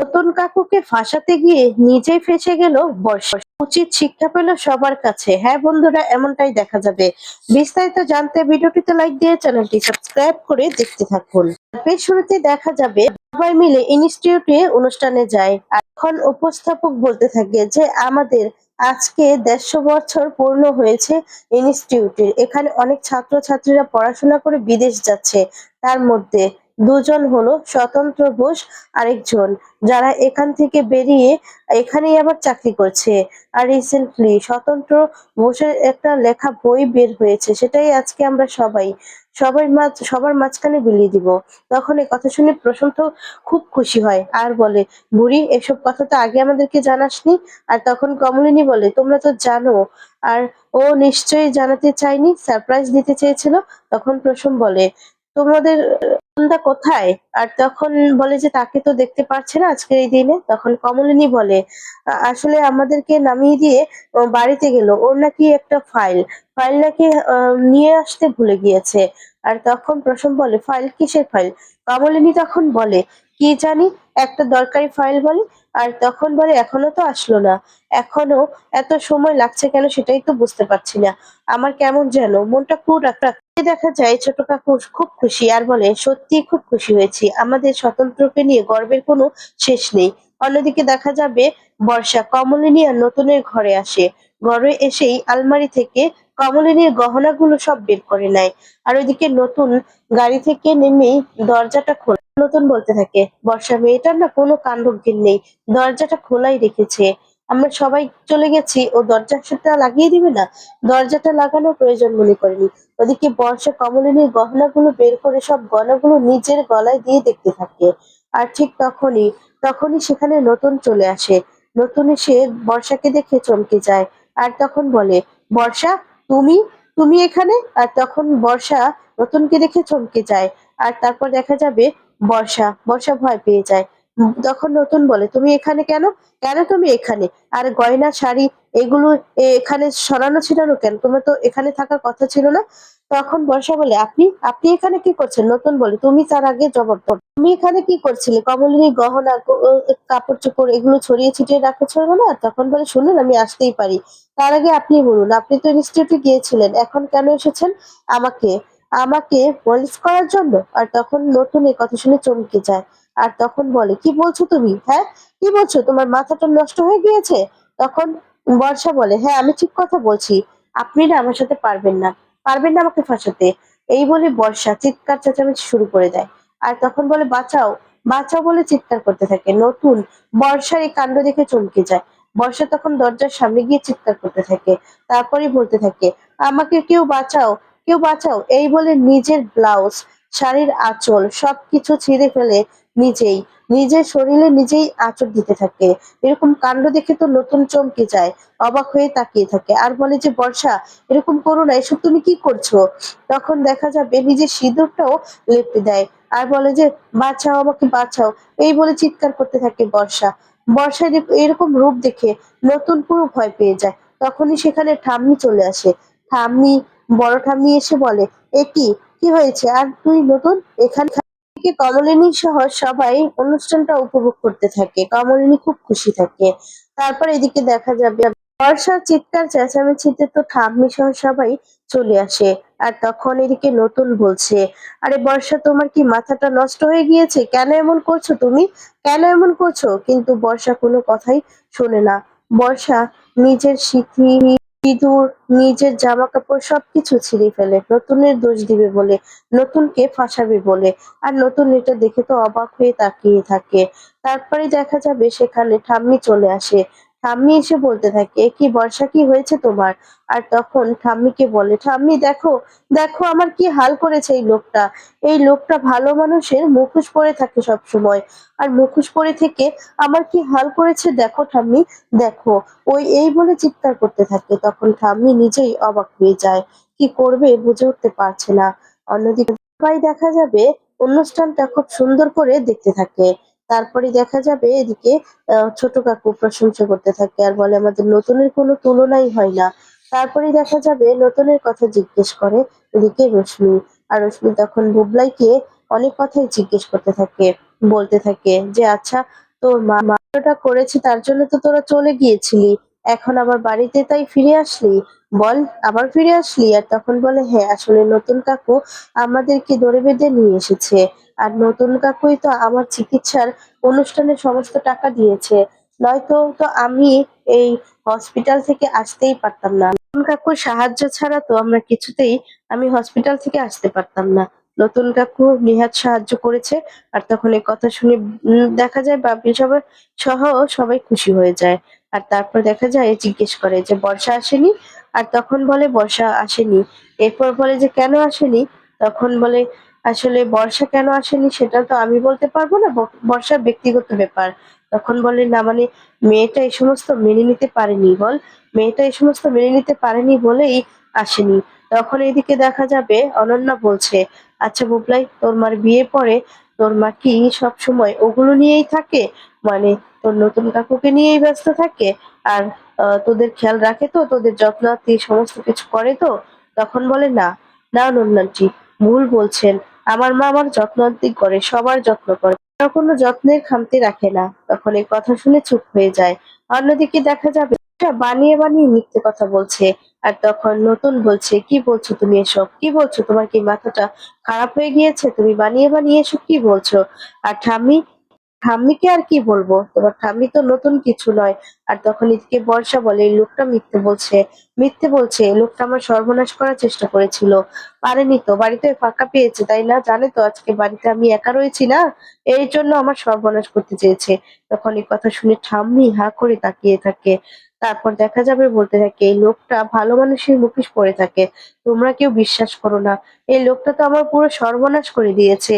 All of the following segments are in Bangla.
নতুন কাকুকে ফাঁসাতে গিয়ে নিজেই ফেসে গেল বর্ষা। উচিত শিক্ষা পেল সবার কাছে। হ্যাঁ বন্ধুরা, এমনটাই দেখা যাবে। বিস্তারিত জানতে ভিডিওটিতে লাইক দিয়ে চ্যানেলটি সাবস্ক্রাইব করে দেখতে থাকুন। শুরুতে দেখা যাবে, সবাই মিলে ইনস্টিটিউটে অনুষ্ঠানে যায়। এখন উপস্থাপক বলতে থাকে যে, আমাদের আজকে দেড়শো বছর পূর্ণ হয়েছে ইনস্টিটিউটের এখানে অনেক ছাত্রছাত্রীরা পড়াশোনা করে বিদেশ যাচ্ছে। তার মধ্যে দুজন হলো স্বতন্ত্র বোস আরেকজন, যারা এখান থেকে বেরিয়ে এখানেই আবার চাকরি করছে। আর রিসেন্টলি স্বতন্ত্র বোসের একটা লেখা বই বের হয়েছে, সেটাই আজকে আমরা সবাই সবাই মাঝ, সবার মাঝখানে বিলিয়ে দিব। তখন এই কথা শুনে প্রশান্ত খুব খুশি হয় আর বলে, বুড়ি, এসব কথা তো আগে আমাদেরকে জানাসনি? আর তখন কমলিনী বলে, তোমরা তো জানো। আর ও নিশ্চয়ই জানাতে চায়নি, সারপ্রাইজ দিতে চেয়েছিল। তখন প্রসম বলে, তোমাদের সন্ধ্যা কোথায়? আর তখন বলে যে, তাকে তো দেখতে পারছে না আজকের এই দিনে। তখন কমলিনী বলে, আসলে আমাদেরকে নামিয়ে দিয়ে বাড়িতে গেল। ওর নাকি একটা ফাইল। ফাইল নাকি নিয়ে আসতে ভুলে গিয়েছে। আর তখন প্রসম বলে, ফাইল কিসের ফাইল? কমলিনী তখন বলে কি জানি, একটা দরকারি ফাইল বলে, আর তখন বলে এখনও তো আসলো না। এখনও এত সময় লাগছে কেন সেটাই তো বুঝতে পারছি না। আমার কেমন যেন মনটা খুব একটা দেখা যায়, ছোট কাকু খুব খুশি, আর বলে সত্যি খুব খুশি হয়েছি। আমাদের স্বতন্ত্রকে নিয়ে গর্বের কোনো শেষ নেই। অন্যদিকে দেখা যাবে বর্ষা, কমলিনী আর নতুনের ঘরে আসে। ঘরে এসেই আলমারি থেকে কমলিনীর গহনাগুলো সব বের করে নেয়। আর ওইদিকে নতুন গাড়ি থেকে নেমেই দরজাটা খোলা নতুন বলতে থাকে, বর্ষা মেয়েটার না কোনো কাণ্ডজ্ঞান নেই। দরজাটা খোলাই রেখেছে। আমরা সবাই চলে গেছি। ও দরজাটা লাগিয়ে দিবে না? দরজাটা লাগানোর প্রয়োজন মনে করেনি। ওদিকে বর্ষা কমলিনীর গহনাগুলো বের করে সব গয়নাগুলো নিজের গলায় দিয়ে দেখতে থাকে। আর ঠিক তখনই তখনই সেখানে নতুন চলে আসে। নতুন এসে বর্ষাকে দেখে চমকে যায়। আর তখন বলে, বর্ষা, তুমি তুমি এখানে? আর তখন বর্ষা রতনকে দেখে চমকে যায়। আর তারপর দেখা যাবে বর্ষা বর্ষা ভয় পেয়ে যায়। তখন নতুন বলে, তুমি এখানে কেন? কেন তুমি এখানে? আর গয়না, শাড়ি, এগুলো এখানে সরানো ছিলানো কেন? তোমার তো এখানে থাকার কথা ছিল না? তখন বর্ষা বলে, আপনি আপনি এখানে কি করছেন? নতুন বলে, তুমি তার আগে জবাব তুমি এখানে কি করছিলে? কমলিনী গহনা কাপড় চোপড় এগুলো ছড়িয়ে ছিটিয়ে রাখা ছিল না? তখন বলে, শুনুন, আমি আসতেই পারি। তার আগে আপনি বলুন, আপনি তো ইনস্টিটিউটে গিয়েছিলেন, এখন কেন এসেছেন আমাকে? আমাকে পলিশ করার জন্য? আর তখন নতুন এই কথা শুনে চমকে যায়। আর তখন বলে, কি বলছো তুমি? হ্যাঁ কি বলছো? তোমার মাথাটা নষ্ট হয়ে গিয়েছে? তখন বর্ষা বলে হ্যাঁ আমি ঠিক কথা বলছি। আপনি না আমার সাথে পারবেন না। পারবেন না আমাকে ফাঁসাতে। এই বলে বর্ষা চিৎকার চেঁচামেচি শুরু করে দেয়। আর তখন বলে, বাঁচাও বাঁচাও বলে চিৎকার করতে থাকে। নতুন বর্ষার এই কাণ্ড দেখে চমকে যায়। বর্ষা তখন দরজার সামনে গিয়ে চিৎকার করতে থাকে। তারপরেই বলতে থাকে, আমাকে কেউ বাঁচাও কেউ বাঁচাও। এই বলে নিজের ব্লাউজ, শাড়ির আঁচল, সবকিছু ছিঁড়ে ফেলে নিজেই, নিজের শরীরে নিজেই আঁচড় দিতে থাকে। এরকম কাণ্ড দেখে তো নতুন চমকে যায়, অবাক হয়ে তাকিয়ে থাকে। আর বলে যে, বর্ষা, এরকম করো না, এসব তুমি কি করছ? তখন দেখা যাবে নিজের সিঁদুরটাও লেপে দেয়। আর বলে যে, বাঁচাও আমাকে, বাঁচাও। এই বলে চিৎকার করতে থাকে বর্ষা। বর্ষা এরকম রূপ দেখে নতুন পুরো ভয় পেয়ে যায়। তখনই সেখানে ঠাম্মি চলে আসে। ঠাম্মি, বড় ঠাম্মি এসে বলে, এ কি? কি হয়েছে? আর তুই নতুন? এখানে থেকে কমলিনী সহ সবাই অনুষ্ঠানটা উপভোগ করতে থাকে। কমলিনী খুব খুশি থাকে। তারপর এদিকে দেখা যাবে, বর্ষার চিৎকার, চেঁচামেচিতে তো ঠাম্মি সহ সবাই চলে আসে। আর তখন এদিকে নতুন বলছে, আরে বর্ষা, তোমার কি মাথাটা নষ্ট হয়ে গিয়েছে? কেন এমন করছ তুমি? কেন এমন করছ? কিন্তু বর্ষা কোনো কথাই শোনে না। বর্ষা নিজের সিঁথি সিঁদুর নিজের জামা কাপড় সবকিছু ছিঁড়ে ফেলে। নতুনের দোষ দিবে বলে, নতুনকে ফাঁসাবে বলে। আর নতুন এটা দেখে তো অবাক হয়ে তাকিয়ে থাকে। তারপরে দেখা যাবে সেখানে ঠাম্মি চলে আসে। ঠাম্মি এসে বলতে থাকে কি বর্ষা কি হয়েছে তোমার? আর তখন ঠাম্মিকে বলে, ঠাম্মি, দেখো দেখো আমার কি হাল করেছে এই লোকটা। এই লোকটা ভালো মানুষের মুখোশ পরে থাকে সব সময় আর মুখোশ পরে থেকে আমার কি হাল করেছে দেখো ঠাম্মি, দেখো। ওই, এই বলে চিৎকার করতে থাকে। তখন ঠাম্মি নিজেই অবাক হয়ে যায়। কি করবে বুঝে উঠতে পারছে না। অন্যদিকে দেখা যাবে অনুষ্ঠানটা খুব সুন্দর করে দেখতে থাকে। তারপরে দেখা যাবে এদিকে ছোট কাকু প্রশংসা করতে থাকে আর বলে, আমাদের নতুনের কোনো তুলনাই হয় না। তারপরে দেখা যাবে নতুনের কথা জিজ্ঞেস করে এদিকে রশ্মি। আর রশ্মি তখন বুবলাইকে অনেক কথাই জিজ্ঞেস করতে থাকে, বলতে থাকে যে আচ্ছা তোর মা মাটা করেছে, তার জন্য তো তোরা চলে গিয়েছিলি। এখন আবার বাড়িতে তাই ফিরে আসলি? বল, আবার ফিরে আসলি? আর তখন বলে হ্যাঁ আসলে নতুন কাকু আমাদেরকে ধরে বেঁধে নিয়ে এসেছে। আর নতুন কাকুই তো আমার চিকিৎসার অনুষ্ঠানে সমস্ত টাকা দিয়েছে। নয়তো তো আমি এই হসপিটাল থেকে আসতেই পারতাম না। নতুন কাকুর সাহায্য ছাড়া তো আমরা কিছুতেই আমি হসপিটাল থেকে আসতে পারতাম না। নতুন কাকু নিহাত সাহায্য করেছে আর তখন এই কথা শুনে দেখা যায় বাপি সবাই সহ সবাই খুশি হয়ে যায়। আর তারপর দেখা যায় জিজ্ঞেস করে যে, বর্ষা আসেনি? আর তখন বলে, বর্ষা আসেনি। এরপর বলে যে, কেন আসেনি? তখন বলে আসলে বর্ষা কেন আসেনি সেটা তো আমি বলতে পারব না বর্ষার ব্যক্তিগত ব্যাপার। তখন বলে, না মানে মেয়েটা এই সমস্ত মেনে নিতে পারেনি। বল, মেয়েটা এই সমস্ত মেনে নিতে পারেনি বলেই আসেনি। তখন এদিকে দেখা যাবে, অনন্যা বলছে আচ্ছা বুবলাই, তোর মার বিয়ে পরে তোর মা কি সব সময় ওগুলো নিয়েই থাকে? মানে তোর নতুন কাকুকে নিয়েই ব্যস্ত থাকে? আর তোদের খেয়াল রাখে তো, তোদের যত্নার্থী সমস্ত কিছু করে তো? তখন বলে, না না নন্দানজি ভুল বলছেন। আমার মা আমার যত্নান্তি করে, সবার যত্ন করে। কোনো যত্নের খামতি রাখে না। তখন এই কথা শুনে চুপ হয়ে যায়। অন্যদিকে দেখা যাবে বানিয়ে বানিয়ে মিথ্যে কথা বলছে। আর তখন নতুন বলছে, কি বলছো তুমি এসব? কি বলছো? তোমার কি মাথাটা খারাপ হয়ে গিয়েছে? তুমি বানিয়ে বানিয়ে এসব কি বলছো? আর ঠাম্মি ঠাম্মিকে আর কি বলব? তোমার ঠাম্মি তো নতুন কিছু নয়। আর তখন এদিকে বর্ষা বলে লোকটা মিথ্যে বলছে। মিথ্যে বলছে। লোকটা আমার সর্বনাশ করার চেষ্টা করেছিল। পারেনি তো। বাড়িতে ফাঁকা পেয়েছে, তাই না? জানে তো আজকে বাড়িতে আমি একা রয়েছি না? এই জন্য আমার সর্বনাশ করতে চেয়েছে। তখন এই কথা শুনে ঠাম্মি হা করে তাকিয়ে থাকে। তারপর দেখা যাবে বলতে থাকে, এই লোকটা ভালো মানুষের মুখোশ পরে থাকে, তোমরা কেউ বিশ্বাস করো না। এই লোকটা তো আমার পুরো সর্বনাশ করে দিয়েছে।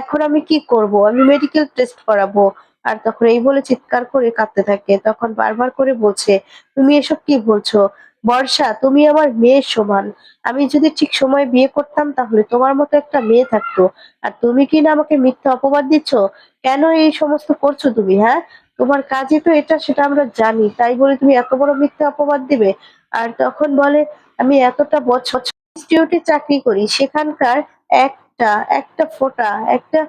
এখন আমি কি করব? আমি মেডিকেল টেস্ট করাবো। আর তখন এই বলে চিৎকার করে কাঁদতে থাকে। তখন বারবার করে বলছে, তুমি এসব কি বলছো? বর্ষা, তুমি আমার মেয়ের সমান। আমি যদি ঠিক সময় বিয়ে করতাম তাহলে তোমার মতো একটা মেয়ে থাকতো। আর তুমি কি না আমাকে মিথ্যা অপবাদ দিচ্ছ? কেন এই সমস্ত করছ তুমি হ্যাঁ? তোমার কাজই তো এটা সেটা আমরা জানি। তাই বলে তুমি এত বড় মিথ্যা অপবাদ দিবে? আর তখন বলে, আমি এতটা বছর চাকরি করি, সেখানকার একটা একটা ফোঁটা, একটা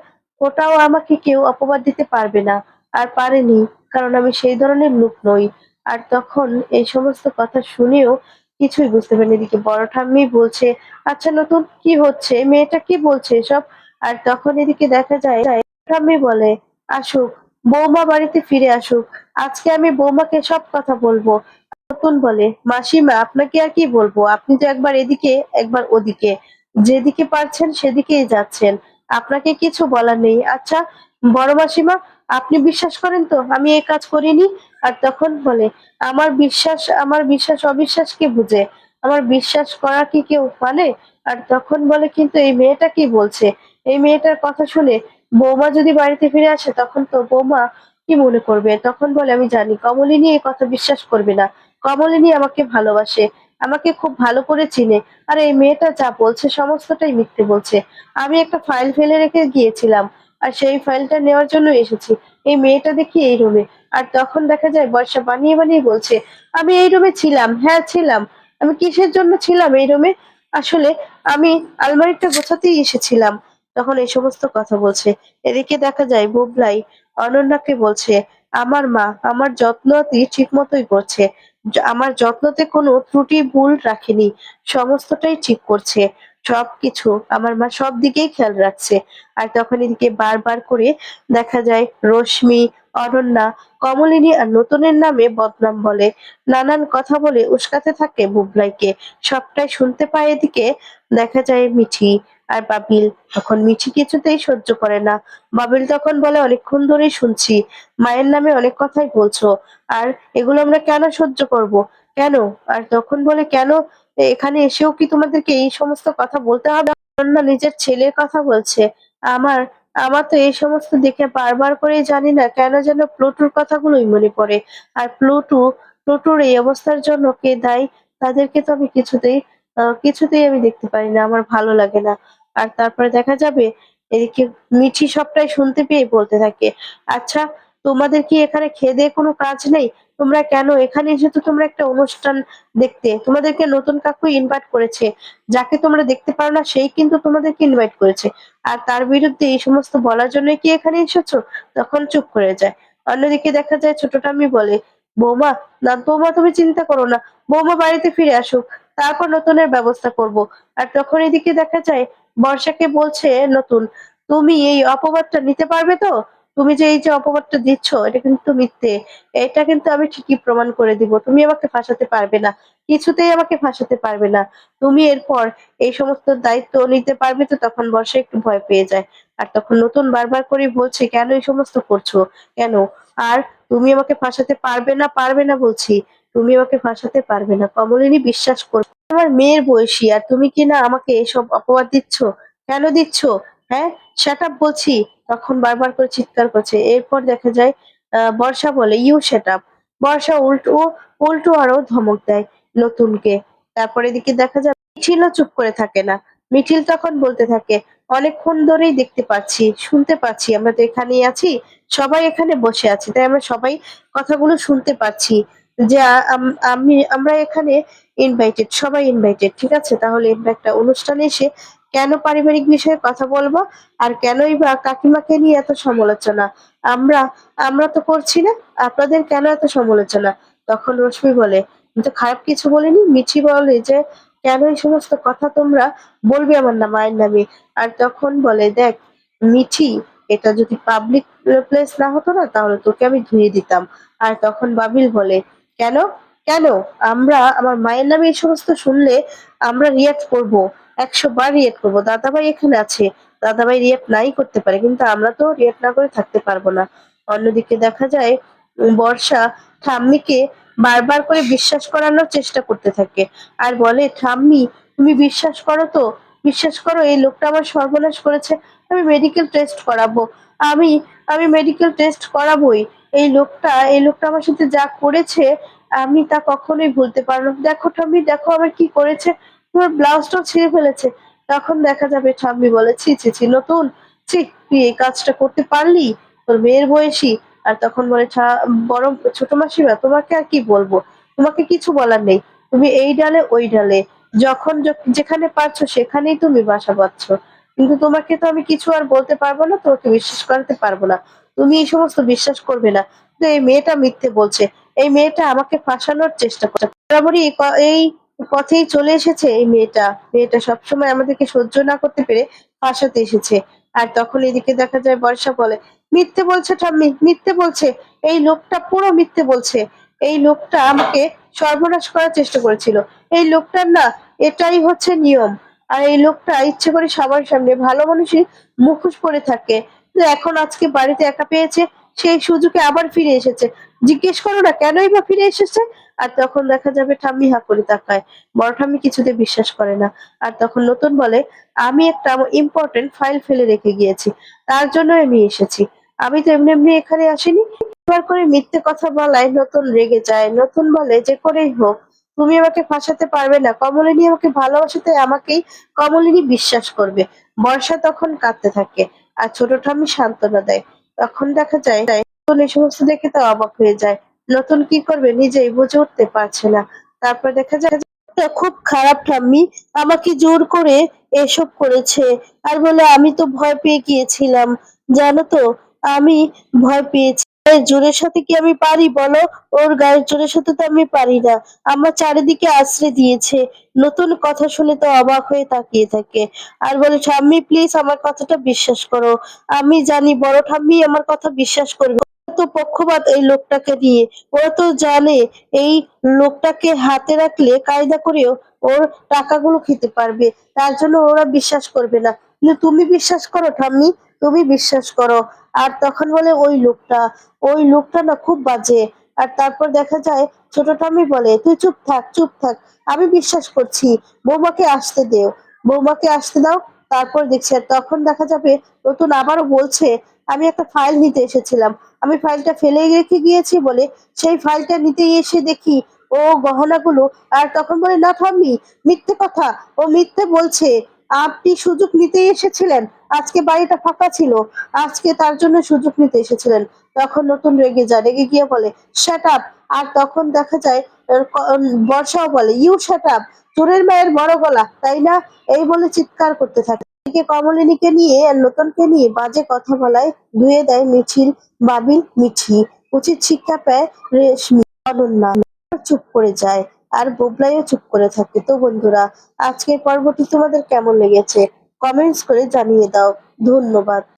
ফোঁটাও আমাকে কেউ অপবাদ দিতে পারবে না। আর পারেনি, কারণ আমি সেই ধরনের লোক নই। আর তখন এই সমস্ত কথা শুনেও কিছুই বুঝতে পারেনি। এদিকে বড় ঠাম্মি বলছে আচ্ছা নতুন কি হচ্ছে? মেয়েটা কি বলছে এসব? আর তখন এদিকে দেখা যায় ঠাম্মি বলে, আসুক বৌমা বাড়িতে ফিরে আসুক। আজকে আমি বৌমাকে সব কথা বলব। নতুন বলে, মাসিমা, আপনাকে আর কি বলব? আপনি তো একবার এদিকে, একবার ওদিকে। যেদিকে পারছেন সেদিকেই যাচ্ছেন। আপনাকে কিছু বলার নেই। আচ্ছা বড় মাসিমা, আপনি বিশ্বাস করেন তো? আমি এই কাজ করিনি। আর তখন বলে, আমার বিশ্বাস আমার বিশ্বাস অবিশ্বাস কি বুঝে। আমার বিশ্বাস করা কি কেউ মানে? আর তখন বলে, কিন্তু এই মেয়েটা কি বলছে? এই মেয়েটার কথা শুনে বৌমা যদি বাড়িতে ফিরে আসে, তখন তো বৌমা কি মনে করবে? তখন বলে, আমি জানি, কমলিনী এই কথা বিশ্বাস করবে না। কমলিনী আমাকে ভালোবাসে, আমাকে খুব ভালো করে চিনে। আর এই মেয়েটা যা বলছে, সমস্তটাই মিথ্যে বলছে। আমি একটা ফাইল ফেলে রেখে গিয়েছিলাম, আর সেই ফাইলটা নেওয়ার জন্য এসেছি। এই মেয়েটা দেখি এই রুমে। আর তখন দেখা যায়, বর্ষা বানিয়ে বানিয়ে বলছে, আমি এই রুমে ছিলাম হ্যাঁ ছিলাম। আমি কিসের জন্য ছিলাম এই রুমে? আসলে আমি আলমারিটা গোছাতেই এসেছিলাম। তখন এই সমস্ত কথা বলছে। এদিকে দেখা যায়, বুবলাই অনন্যাকে বলছে, আমার মা আমার যত্নতি ঠিক মতোই করছে। আমার যত্নতে কোনো ত্রুটি ভুল রাখেনি। সমস্তটাই ঠিক করছে। সবকিছু আমার মা সব দিকেই খেয়াল রাখছে। আর তখন এদিকে বারবার করে দেখা যায়, রশ্মি, অনন্যা, কমলিনী আর নতুনের নামে বদনাম বলে। নানান কথা বলে উস্কাতে থাকে বুবলাইকে। সবটাই শুনতে পায় এদিকে। দেখা যায়, মিঠি আর বাবিল তখন মিঠি কিছুতেই সহ্য করে না। বাবিল তখন বলে, অনেকক্ষণ ধরেই শুনছি। মায়ের নামে অনেক কথাই বলছো। আর এগুলো আমরা কেন সহ্য করব? কেন? আর তখন বলে, কেন? এখানে এসেও কি তোমাদেরকে এই সমস্ত কথা বলতে হবে? অনন্যা নিজের ছেলের কথা বলছে। আমার আমার তো এই সমস্ত দেখে বারবার করে জানি না কেন যেন প্লুটুর কথাগুলোই মনে পড়ে। আর প্লুটু, প্লুটুর এই অবস্থার জন্য কে দায়ী? তাদেরকে তো আমি কিছুতেই কিছুতেই আমি দেখতে পারি না। আমার ভালো লাগে না। আর তারপরে দেখা যাবে এদিকে মিঠি সবটাই শুনতে পেয়ে বলতে থাকে আচ্ছা তোমাদের কি এখানে খেয়ে দেয়ে কোনো কাজ নেই? তোমরা কেন এখানে এসে তো তোমরা একটা অনুষ্ঠান দেখতে। তোমাদেরকে নতুন কাকু ইনভাইট করেছে। যাকে তোমরা দেখতে পারো না, সেই কিন্তু তোমাদেরকে ইনভাইট করেছে। আর তার বিরুদ্ধে এই সমস্ত বলার জন্য কি এখানে এসেছ? তখন চুপ করে যায়। অন্যদিকে দেখা যায় ছোটটা আমি বলে, বৌমা, না, বৌমা তুমি চিন্তা করো না। বৌমা বাড়িতে ফিরে আসুক। তারপর নতুনের ব্যবস্থা করব। আর তখন এদিকে দেখা যায় বর্ষাকে বলছে, নতুন, তুমি এই অপবাদটা নিতে পারবে তো? তুমি যে এই যে অপবাদটা দিচ্ছ, এটা কিন্তু মিথ্যে। এটা কিন্তু আমি ঠিকই প্রমাণ করে দিব। তুমি আমাকে ফাঁসাতে পারবে না। কিছুতেই আমাকে ফাঁসাতে পারবে না। তুমি এরপর এই সমস্ত দায়িত্ব নিতে পারবে তো তখন বর্ষা একটু ভয় পেয়ে যায়। আর তখন নতুন বারবার করে বলছে, কেন এই সমস্ত করছ? কেন? আর তুমি আমাকে ফাঁসাতে পারবে না? পারবে না বলছি। তুমি আমাকে ফাঁসাতে পারবে না। কমলিনী বিশ্বাস করবে তোমার মেয়ের বয়সী, আর তুমি কি না আমাকে এসব অপবাদ দিচ্ছ? কেন দিচ্ছ? হ্যাঁ? সেট আপ বলছি। তখন বারবার করে চিৎকার করছে। এরপর দেখা যায় বর্ষা বলে ইউ সেট আপ বর্ষা উল্টো উল্টো আরও ধমক দেয় নতুনকে। তারপর এদিকে দেখা যায়, মিঠিলও চুপ করে থাকে না। মিঠিল তখন বলতে থাকে, অনেকক্ষণ ধরেই দেখতে পাচ্ছি, শুনতে পাচ্ছি। আমরা তো এখানেই আছি, সবাই এখানে বসে আছি, তাই আমরা সবাই কথাগুলো শুনতে পাচ্ছি। যে আম- আমি, আমরা এখানে ইনভাইটেড সবাই ইনভাইটেড ঠিক আছে? তাহলে আমরা একটা অনুষ্ঠানে এসে কেন পারিবারিক বিষয়ে কথা বলব? আর কেনই বা কাকিমাকে নিয়ে এত সমালোচনা? আমরা আমরা তো করছি না, আপনাদের কেন এত সমালোচনা? তখন রশ্মি বলে, আমি তো খারাপ কিছু বলিনি, মিঠি বলে যে, কেন এই সমস্ত কথা তোমরা বলবে আমার না, মায়ের নামে? আর তখন বলে, দেখ, মিঠি, এটা যদি পাবলিক প্লেস না হতো না, তাহলে তোকে আমি ধুয়ে দিতাম। আর তখন বাবিল বলে কেন? কেন? আমরা, আমার মায়ের নামে এই সমস্ত শুনলে আমরা রিয়াক্ট করব। একশো বার রিয়াক্ট করব। দাদাভাই এখানে আছে। দাদাভাই রিয়াক্ট নাই করতে পারে, কিন্তু আমরা তো রিয়াক্ট না করে থাকতে পারব না। অন্যদিকে দেখা যায়, বর্ষা ঠাম্মিকে বারবার করে বিশ্বাস করানোর চেষ্টা করতে থাকে। আর বলে, ঠাম্মি, তুমি বিশ্বাস করো তো? বিশ্বাস করো, এই লোকটা আমার সর্বনাশ করেছে। আমি মেডিকেল টেস্ট করাবো। আমি আমি মেডিকেল টেস্ট করাবোই। এই লোকটা এই লোকটা আমার সাথে যা করেছে, আমি তা কখনোই ভুলতে পারলাম দেখো ঠাম্মি, দেখো আমার কি করেছে। তোমার ব্লাউজটাও ছিঁড়ে ফেলেছে। তখন দেখা যাবে ঠাম্মি বলে, ছি ছি ছি, নতুন। ছি, তুই এই কাজটা করতে পারলি? তোর মেয়ের বয়সী। আর তখন বলে, "ঠা- বড় ছোট মাসিমা, তোমাকে আর কি বলব? তোমাকে কিছু বলার নেই। তুমি এই ডালে, ওই ডালে। যখন যেখানে পারছ, সেখানেই তুমি বাসা বাঁধছ। কিন্তু তোমাকে তো আমি কিছু আর বলতে পারব না, তোমাকে বিশ্বাস করাতে পারব না। তুমি এই সমস্ত বিশ্বাস করবে না। এই মেয়েটা মিথ্যে বলছে। এই মেয়েটা আমাকে ফাঁসানোর চেষ্টা করছে। বরাবরই এই পথেই চলে এসেছে এই মেয়েটা। মেয়েটা সবসময় আমাদেরকে সহ্য না করতে পেরে ফাঁসাতে এসেছে। আর তখন এদিকে দেখা যায় বর্ষা বলে, মিথ্যে বলছে ঠাম্মি, মিথ্যে বলছে। এই লোকটা পুরো মিথ্যে বলছে। এই লোকটা আমাকে সর্বনাশ করার চেষ্টা করেছিল। এই লোকটার না এটাই হচ্ছে নিয়ম। আর এই লোকটা ইচ্ছে করে সবার সামনে ভালো মানুষই মুখোশ পরে থাকে। এখন আজকে বাড়িতে একা পেয়েছে, সেই সুযোগে আবার ফিরে এসেছে। জিজ্ঞেস করো না, কেনই বা ফিরে এসেছে? আর তখন দেখা যাবে ঠাম্মি হা করে তাকায়। বড় ঠাম্মি কিছুতে বিশ্বাস করে না। আর তখন নতুন বলে, আমি একটা ইম্পর্টেন্ট ফাইল ফেলে রেখে গিয়েছি। তার জন্য আমি এসেছি। আমি তো এমনি এমনি এখানে আসিনি। একবার করে মিথ্যে কথা বলায় নতুন রেগে যায়। নতুন বলে, যে করেই হোক, তুমি আমাকে ফাঁসাতে পারবে না। কমলিনী আমাকে ভালোবাসাতে আমাকেই কমলিনী বিশ্বাস করবে। বর্ষা তখন কাঁদতে থাকে। আর ছোট আমি সান্ত্বনা দেয়। তখন দেখা যায় এই সমস্ত দেখে তো অবাক হয়ে যায়। নতুন কি করবে নিজেই বুঝে উঠতে পারছে না। তারপর দেখা যায় খুব খারাপ ঠাম্মি, আমাকে জোর করে এসব করেছে। আর বলে, আমি তো ভয় পেয়ে গিয়েছিলাম। জানো তো, আমি ভয় পেয়েছি। গায়ের জোরের সাথে কি আমি পারি বলো? ওর গায়ের জোরের সাথে তো আমি পারি না। আমার চারিদিকে আশ্রয় দিয়েছে। নতুন কথা শুনে তো অবাক হয়ে তাকিয়ে থাকে। আর বলে ঠাম্মি প্লিজ আমার কথাটা বিশ্বাস করো। আমি জানি বড় ঠাম্মি আমার কথা বিশ্বাস করবে। তো পক্ষপাত এই লোকটাকে নিয়ে। ওরা তো জানে এই লোকটাকে হাতে রাখলে কায়দা করেও ওর টাকাগুলো খেতে পারবে। তার জন্য ওরা বিশ্বাস করবে না। তুমি বিশ্বাস করো ঠাম্মি তুমি বিশ্বাস করো। আর তখন বলে, ওই লোকটা ওই লোকটা না খুব বাজে। আর তারপর দেখা যায় ছোট ঠাম্মি বলে, তুই চুপ থাক চুপ থাক, আমি বিশ্বাস করছি, বৌমাকে আসতে দেও, বৌমাকে আসতে দাও। তারপর দেখছি, আর তখন দেখা যাবে, নতুন আবারও বলছে, আমি একটা ফাইল নিতে এসেছিলাম। আমি ফাইলটা ফেলে রেখে গিয়েছি বলে, সেই ফাইলটা নিতে এসে দেখি, ও গহনাগুলো, আর তখন বলে, না ঠাম্মি, মিথ্যে কথা, ও মিথ্যে বলছে। আপনি সুযোগ নিতে এসেছিলেন আজকে বাড়িটা ফাঁকা ছিল, আজকে তার জন্য সুযোগ নিতে এসেছিলেন। তখন নতুন রেগে যায়, রেগে গিয়ে বলে শাট আপ আর তখন দেখা যায় বর্ষাও বলে ইউ শাট আপ চোরের মায়ের বড় গলা, তাই না? এই বলে চিৎকার করতে থাকে। কমলিনীকে নিয়ে আর নতুনকে নিয়ে বাজে কথা বলায় ধুয়ে দেয় মিছিল, বাবিল মিঠি। উচিত শিক্ষা পায় রেশমি। অনন্যা চুপ করে যায়, আর বোবলাইও চুপ করে থাকে। তো বন্ধুরা, আজকের পর্বটি তোমাদের কেমন লেগেছে? কমেন্টস করে জানিয়ে দাও। ধন্যবাদ।